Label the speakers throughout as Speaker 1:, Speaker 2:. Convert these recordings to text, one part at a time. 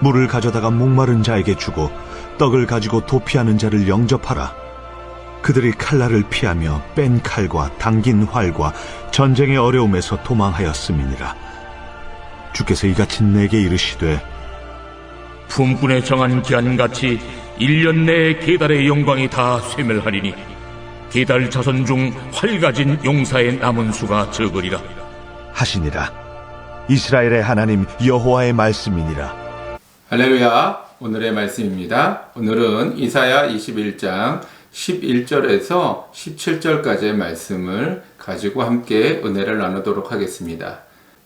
Speaker 1: 물을 가져다가 목마른 자에게 주고 떡을 가지고 도피하는 자를 영접하라. 그들이 칼날을 피하며 뺀 칼과 당긴 활과 전쟁의 어려움에서 도망하였음이니라. 주께서 이같이 내게 이르시되
Speaker 2: 품꾼에 정한 기한같이 1년 내에 계달의 영광이 다 쇠멸하리니 계달 자손 중 활가진 용사의 남은 수가 적으리라.
Speaker 1: 하시니라. 이스라엘의 하나님 여호와의 말씀이니라.
Speaker 3: 할렐루야. 오늘의 말씀입니다. 오늘은 이사야 21장 11절에서 17절까지의 말씀을 가지고 함께 은혜를 나누도록 하겠습니다.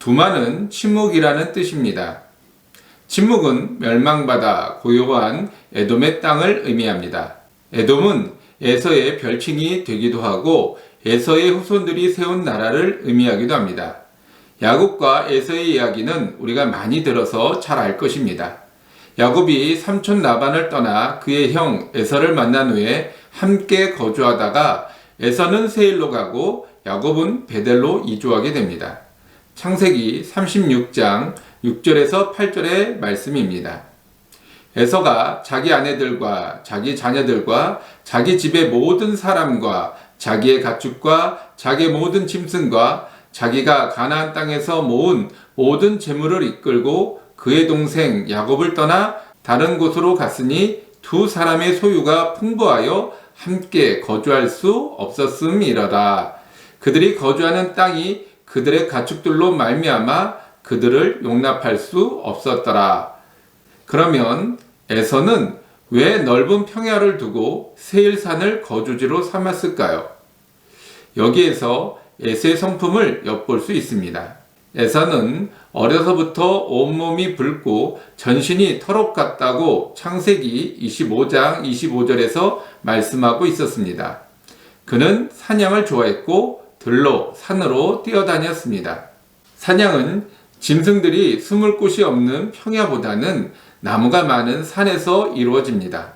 Speaker 3: 두마는 침묵이라는 뜻입니다. 침묵은 멸망받아 고요한 에돔의 땅을 의미합니다. 에돔은 에서의 별칭이 되기도 하고 에서의 후손들이 세운 나라를 의미하기도 합니다. 야곱과 에서의 이야기는 우리가 많이 들어서 잘 알 것입니다. 야곱이 삼촌 라반을 떠나 그의 형 에서를 만난 후에 함께 거주하다가 에서는 세일로 가고 야곱은 베델로 이주하게 됩니다. 창세기 36장 6절에서 8절의 말씀입니다. 에서가 자기 아내들과 자기 자녀들과 자기 집의 모든 사람과 자기의 가축과 자기의 모든 짐승과 자기가 가나안 땅에서 모은 모든 재물을 이끌고 그의 동생 야곱을 떠나 다른 곳으로 갔으니 두 사람의 소유가 풍부하여 함께 거주할 수 없었음이러다. 그들이 거주하는 땅이 그들의 가축들로 말미암아 그들을 용납할 수 없었더라. 그러면 에서는 왜 넓은 평야를 두고 세일산을 거주지로 삼았을까요? 여기에서 에서의 성품을 엿볼 수 있습니다. 에서는 어려서부터 온몸이 붉고 전신이 털옥 같다고 창세기 25장 25절에서 말씀하고 있었습니다. 그는 사냥을 좋아했고 들로 산으로 뛰어다녔습니다. 사냥은 짐승들이 숨을 곳이 없는 평야보다는 나무가 많은 산에서 이루어집니다.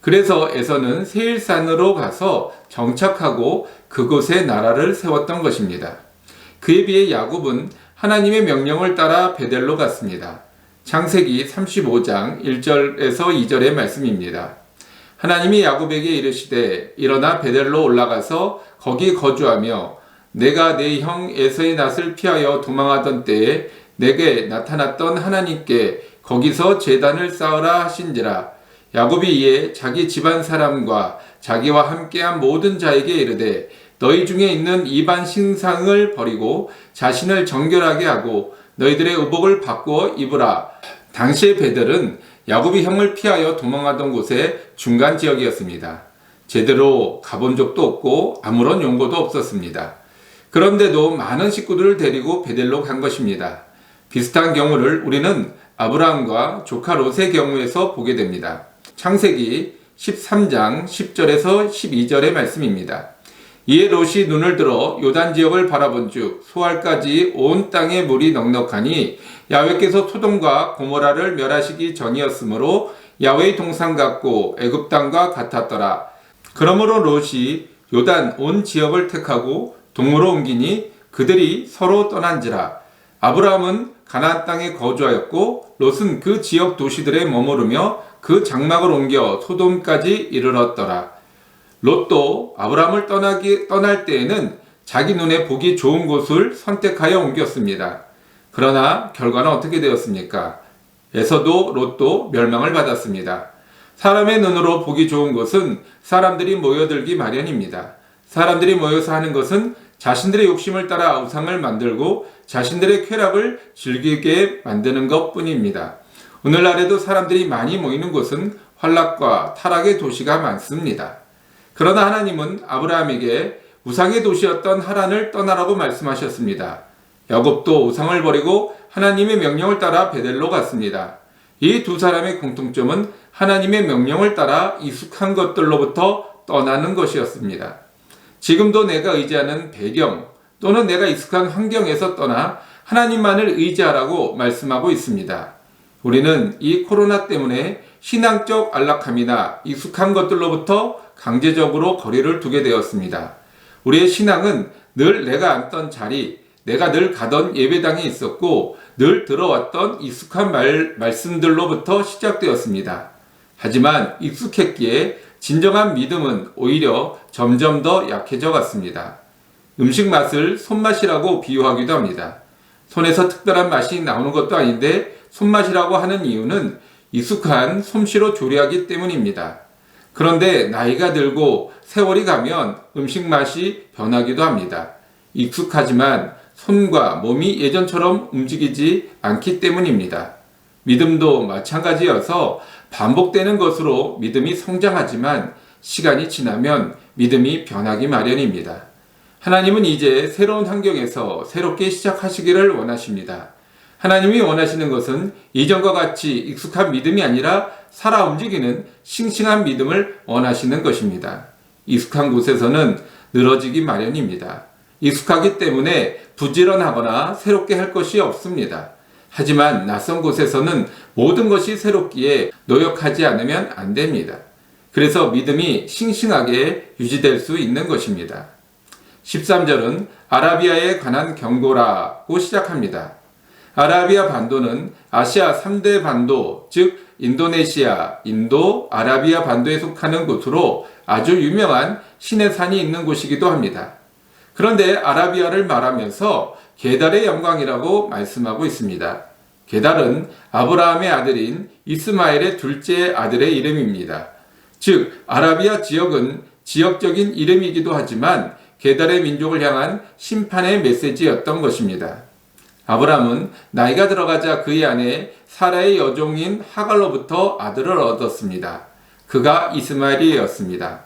Speaker 3: 그래서 에서는 세일산으로 가서 정착하고 그곳에 나라를 세웠던 것입니다. 그에 비해 야곱은 하나님의 명령을 따라 베델로 갔습니다. 창세기 35장 1절에서 2절의 말씀입니다. 하나님이 야곱에게 이르시되 일어나 베델로 올라가서 거기 거주하며 내가 내 형 에서의 낯을 피하여 도망하던 때에 내게 나타났던 하나님께 거기서 제단을 쌓으라 하신지라 야곱이 이에 자기 집안 사람과 자기와 함께한 모든 자에게 이르되 너희 중에 있는 이반 신상을 버리고 자신을 정결하게 하고 너희들의 의복을 바꾸어 입으라. 당시의 베델은 야곱이 형을 피하여 도망하던 곳의 중간 지역이었습니다. 제대로 가본 적도 없고 아무런 용고도 없었습니다. 그런데도 많은 식구들을 데리고 베델로 간 것입니다. 비슷한 경우를 우리는 아브라함과 조카 롯의 경우에서 보게 됩니다. 창세기 13장 10절에서 12절의 말씀입니다. 이에 롯이 눈을 들어 요단 지역을 바라본즉 소알까지 온 땅에 물이 넉넉하니 야훼께서 소돔과 고모라를 멸하시기 전이었으므로 야훼의 동상 같고 애굽 땅과 같았더라. 그러므로 롯이 요단 온 지역을 택하고 동으로 옮기니 그들이 서로 떠난지라. 아브라함은 가나안 땅에 거주하였고 롯은 그 지역 도시들에 머무르며 그 장막을 옮겨 소돔까지 이르렀더라. 롯도 아브라함을 떠나기 떠날 때에는 자기 눈에 보기 좋은 곳을 선택하여 옮겼습니다. 그러나 결과는 어떻게 되었습니까? 에서도 롯도 멸망을 받았습니다. 사람의 눈으로 보기 좋은 곳은 사람들이 모여들기 마련입니다. 사람들이 모여서 하는 것은 자신들의 욕심을 따라 우상을 만들고 자신들의 쾌락을 즐기게 만드는 것 뿐입니다. 오늘날에도 사람들이 많이 모이는 곳은 환락과 타락의 도시가 많습니다. 그러나 하나님은 아브라함에게 우상의 도시였던 하란을 떠나라고 말씀하셨습니다. 야곱도 우상을 버리고 하나님의 명령을 따라 베델로 갔습니다. 이 두 사람의 공통점은 하나님의 명령을 따라 익숙한 것들로부터 떠나는 것이었습니다. 지금도 내가 의지하는 배경 또는 내가 익숙한 환경에서 떠나 하나님만을 의지하라고 말씀하고 있습니다. 우리는 이 코로나 때문에 신앙적 안락함이나 익숙한 것들로부터 강제적으로 거리를 두게 되었습니다. 우리의 신앙은 늘 내가 앉던 자리, 내가 늘 가던 예배당에 있었고 늘 들어왔던 익숙한 말, 말씀들로부터 시작되었습니다. 하지만 익숙했기에 진정한 믿음은 오히려 점점 더 약해져 갔습니다. 음식 맛을 손맛이라고 비유하기도 합니다. 손에서 특별한 맛이 나오는 것도 아닌데 손맛이라고 하는 이유는 익숙한 솜씨로 조리하기 때문입니다. 그런데 나이가 들고 세월이 가면 음식 맛이 변하기도 합니다. 익숙하지만 손과 몸이 예전처럼 움직이지 않기 때문입니다. 믿음도 마찬가지여서 반복되는 것으로 믿음이 성장하지만 시간이 지나면 믿음이 변하기 마련입니다. 하나님은 이제 새로운 환경에서 새롭게 시작하시기를 원하십니다. 하나님이 원하시는 것은 이전과 같이 익숙한 믿음이 아니라 살아 움직이는 싱싱한 믿음을 원하시는 것입니다. 익숙한 곳에서는 늘어지기 마련입니다. 익숙하기 때문에 부지런하거나 새롭게 할 것이 없습니다. 하지만 낯선 곳에서는 모든 것이 새롭기에 노력하지 않으면 안 됩니다. 그래서 믿음이 싱싱하게 유지될 수 있는 것입니다. 13절은 아라비아에 관한 경고라고 시작합니다. 아라비아 반도는 아시아 3대 반도, 즉 인도네시아, 인도, 아라비아 반도에 속하는 곳으로 아주 유명한 신의 산이 있는 곳이기도 합니다. 그런데 아라비아를 말하면서 게달의 영광이라고 말씀하고 있습니다. 게달은 아브라함의 아들인 이스마엘의 둘째 아들의 이름입니다. 즉, 아라비아 지역은 지역적인 이름이기도 하지만 게달의 민족을 향한 심판의 메시지였던 것입니다. 아브라함은 나이가 들어가자 그의 아내 사라의 여종인 하갈로부터 아들을 얻었습니다. 그가 이스마엘이었습니다.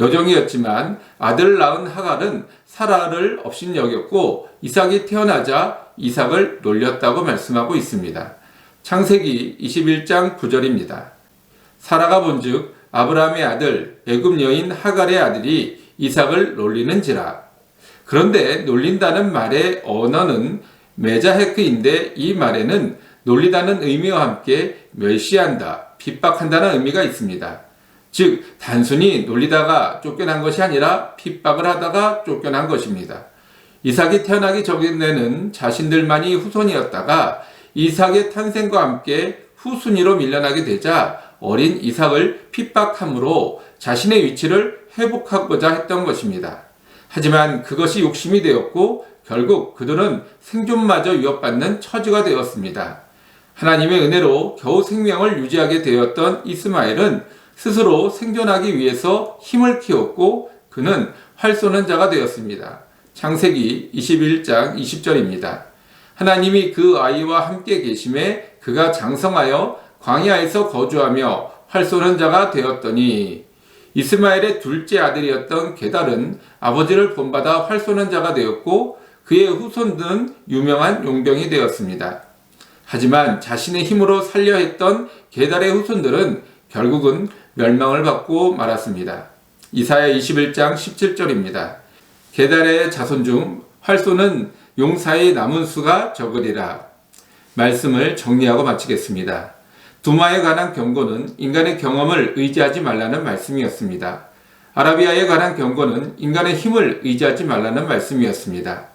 Speaker 3: 여종이었지만 아들을 낳은 하갈은 사라를 업신여겼고 이삭이 태어나자 이삭을 놀렸다고 말씀하고 있습니다. 창세기 21장 9절입니다. 사라가 본즉 아브라함의 아들 애굽 여인 하갈의 아들이 이삭을 놀리는지라. 그런데 놀린다는 말의 언어는 메자헤크인데 이 말에는 놀리다는 의미와 함께 멸시한다, 핍박한다는 의미가 있습니다. 즉, 단순히 놀리다가 쫓겨난 것이 아니라 핍박을 하다가 쫓겨난 것입니다. 이삭이 태어나기 전에는 자신들만이 후손이었다가 이삭의 탄생과 함께 후순위로 밀려나게 되자 어린 이삭을 핍박함으로 자신의 위치를 회복하고자 했던 것입니다. 하지만 그것이 욕심이 되었고 결국 그들은 생존마저 위협받는 처지가 되었습니다. 하나님의 은혜로 겨우 생명을 유지하게 되었던 이스마엘은 스스로 생존하기 위해서 힘을 키웠고 그는 활 쏘는 자가 되었습니다. 창세기 21장 20절입니다. 하나님이 그 아이와 함께 계심에 그가 장성하여 광야에서 거주하며 활 쏘는 자가 되었더니 이스마엘의 둘째 아들이었던 게달은 아버지를 본받아 활 쏘는 자가 되었고 그의 후손들은 유명한 용병이 되었습니다. 하지만 자신의 힘으로 살려 했던 게달의 후손들은 결국은 멸망을 받고 말았습니다. 이사야 21장 17절입니다. 게달의 자손 중 활쏘는 용사의 남은 수가 적으리라. 말씀을 정리하고 마치겠습니다. 두마에 관한 경고는 인간의 경험을 의지하지 말라는 말씀이었습니다. 아라비아에 관한 경고는 인간의 힘을 의지하지 말라는 말씀이었습니다.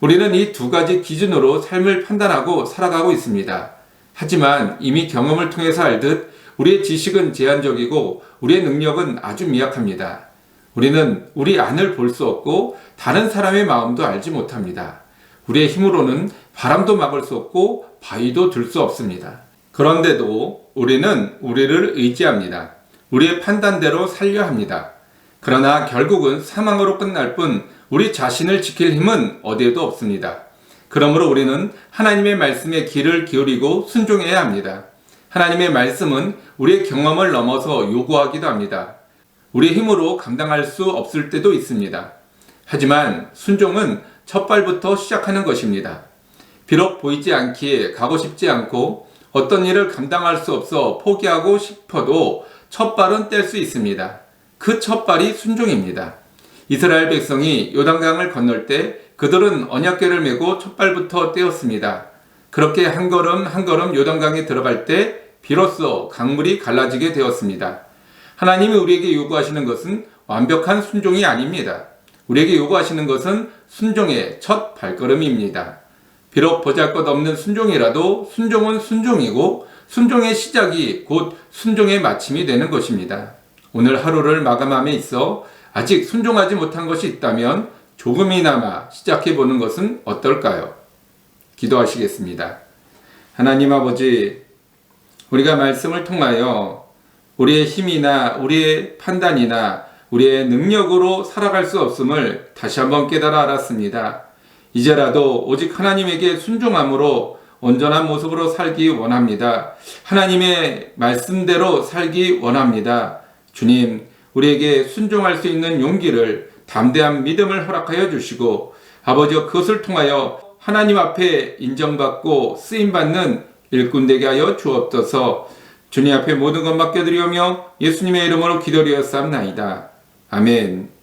Speaker 3: 우리는 이 두 가지 기준으로 삶을 판단하고 살아가고 있습니다. 하지만 이미 경험을 통해서 알듯 우리의 지식은 제한적이고 우리의 능력은 아주 미약합니다. 우리는 우리 안을 볼 수 없고 다른 사람의 마음도 알지 못합니다. 우리의 힘으로는 바람도 막을 수 없고 바위도 들 수 없습니다. 그런데도 우리는 우리를 의지합니다. 우리의 판단대로 살려 합니다. 그러나 결국은 사망으로 끝날 뿐 우리 자신을 지킬 힘은 어디에도 없습니다. 그러므로 우리는 하나님의 말씀에 귀를 기울이고 순종해야 합니다. 하나님의 말씀은 우리의 경험을 넘어서 요구하기도 합니다. 우리 힘으로 감당할 수 없을 때도 있습니다. 하지만 순종은 첫 발부터 시작하는 것입니다. 비록 보이지 않기에 가고 싶지 않고 어떤 일을 감당할 수 없어 포기하고 싶어도 첫 발은 뗄 수 있습니다. 그 첫 발이 순종입니다. 이스라엘 백성이 요단강을 건널 때 그들은 언약궤를 메고 첫 발부터 떼었습니다. 그렇게 한 걸음 한 걸음 요단강에 들어갈 때 비로소 강물이 갈라지게 되었습니다. 하나님이 우리에게 요구하시는 것은 완벽한 순종이 아닙니다. 우리에게 요구하시는 것은 순종의 첫 발걸음입니다. 비록 보잘 것 없는 순종이라도 순종은 순종이고 순종의 시작이 곧 순종의 마침이 되는 것입니다. 오늘 하루를 마감함에 있어 아직 순종하지 못한 것이 있다면 조금이나마 시작해 보는 것은 어떨까요? 기도하시겠습니다. 하나님 아버지, 우리가 말씀을 통하여 우리의 힘이나 우리의 판단이나 우리의 능력으로 살아갈 수 없음을 다시 한번 깨달아 알았습니다. 이제라도 오직 하나님에게 순종함으로 온전한 모습으로 살기 원합니다. 하나님의 말씀대로 살기 원합니다. 주님, 우리에게 순종할 수 있는 용기를 담대한 믿음을 허락하여 주시고 아버지여 그것을 통하여 하나님 앞에 인정받고 쓰임받는 일꾼 되게 하여 주옵소서 주님 앞에 모든 것 맡겨드리오며 예수님의 이름으로 기도리었사옵나이다. 아멘.